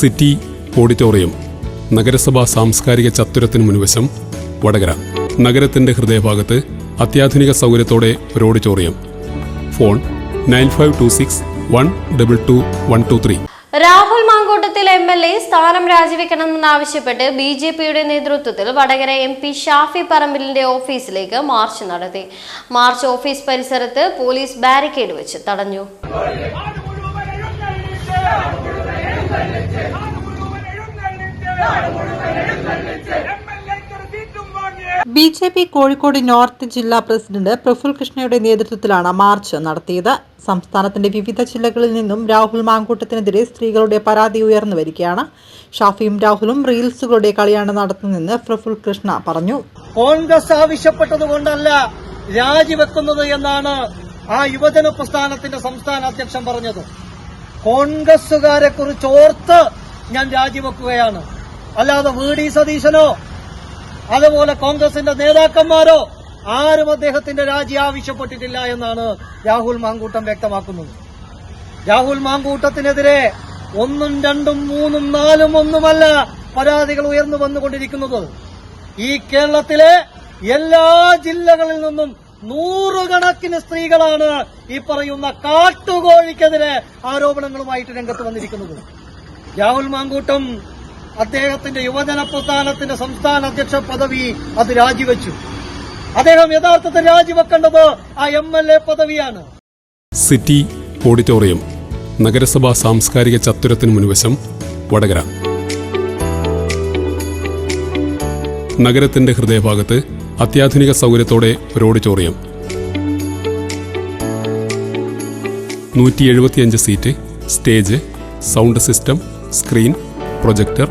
City auditorium നഗരസഭാ സാംസ്കാരിക ചത്തുരത്തിന് മുൻവശം വടകര. നഗരത്തിന്റെ ഹൃദയഭാഗത്ത് അത്യാധുനിക സൗകര്യത്തോടെ ഒരു auditorium. Phone nine five two six one double two one two three. Rahul Mamkootathil M L A സ്ഥാനം രാജിവെക്കണമെന്നാവശ്യപ്പെട്ട് ബി ജെ പിയുടെ നേതൃത്വത്തിൽ വടകര എം പി ഷാഫി പറമ്പിലിന്റെ ഓഫീസിലേക്ക് മാർച്ച് നടത്തി. മാർച്ച് ഓഫീസ് പരിസരത്ത് പോലീസ് ബാരിക്കേഡ് വെച്ച് തടഞ്ഞു. B J P Kozhikode north ജില്ലാ പ്രസിഡന്റ് പ്രഫുൽ കൃഷ്ണയുടെ നേതൃത്വത്തിലാണ് മാർച്ച് നടത്തിയത്. സംസ്ഥാനത്തിന്റെ വിവിധ ജില്ലകളിൽ നിന്നും രാഹുൽ മാങ്കൂട്ടത്തിനെതിരെ സ്ത്രീകളുടെ പരാതി ഉയർന്നു വരികയാണ്. ഷാഫിയും രാഹുലും റീൽസുകളുടെ കളിയാണ് നടത്തുന്നതെന്ന് പ്രഫുൽ കൃഷ്ണ പറഞ്ഞു. കോൺഗ്രസ് ആവശ്യപ്പെട്ടതുകൊണ്ടല്ല രാജിവെക്കുന്നത് എന്നാണ് ആ യുവജന പ്രസ്ഥാനത്തിന്റെ സംസ്ഥാന അധ്യക്ഷൻ പറഞ്ഞത്. കോൺഗ്രസുകാരെ കുറിച്ച് ഓർത്ത് ഞാൻ രാജിവെക്കുകയാണ്. അല്ലാതെ വി ഡി സതീശനോ അതുപോലെ കോൺഗ്രസിന്റെ നേതാക്കന്മാരോ ആരും അദ്ദേഹത്തിന്റെ രാജി ആവശ്യപ്പെട്ടിട്ടില്ല എന്നാണ് രാഹുൽ മാങ്കൂട്ടം വ്യക്തമാക്കുന്നത്. രാഹുൽ മാങ്കൂട്ടത്തിനെതിരെ ഒന്നും രണ്ടും മൂന്നും നാലും ഒന്നുമല്ല പരാതികൾ ഉയർന്നു വന്നുകൊണ്ടിരിക്കുന്നത്. ഈ കേരളത്തിലെ എല്ലാ ജില്ലകളിൽ നിന്നും നൂറുകണക്കിന് സ്ത്രീകളാണ് ഈ പറയുന്ന കാട്ടുകോഴിക്കെതിരെ ആരോപണങ്ങളുമായിട്ട് രംഗത്ത് വന്നിരിക്കുന്നത്. രാഹുൽ മാങ്കൂട്ടം അദ്ദേഹത്തിന്റെ യുവജന പ്രസ്ഥാനത്തിന്റെ സംസ്ഥാന അധ്യക്ഷ പദവി അത് രാജിവെച്ചു. അദ്ദേഹം യഥാർത്ഥത്തിൽ രാജിവെക്കേണ്ടത് ആ എം എൽ എ പദവിയാണ്. സിറ്റി ഓഡിറ്റോറിയം നഗരസഭാ സാംസ്കാരിക ചത്തുരത്തിന് മുൻവശം വടകര. നഗരത്തിന്റെ ഹൃദയഭാഗത്ത് അത്യാധുനിക സൗകര്യത്തോടെ ഒരു ഓഡിറ്റോറിയം നൂറ്റി എഴുപത്തിയഞ്ച് seat stage sound system screen projector.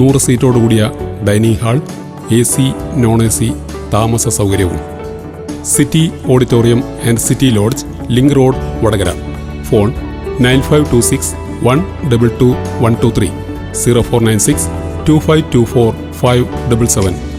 നൂറ് സീറ്റോടുകൂടിയ dining hall A C non A C താമസ സൗകര്യവും. City auditorium and city lodge link road Vadakara. Phone nine five two six one double two one two three zero four nine six two five two four five double seven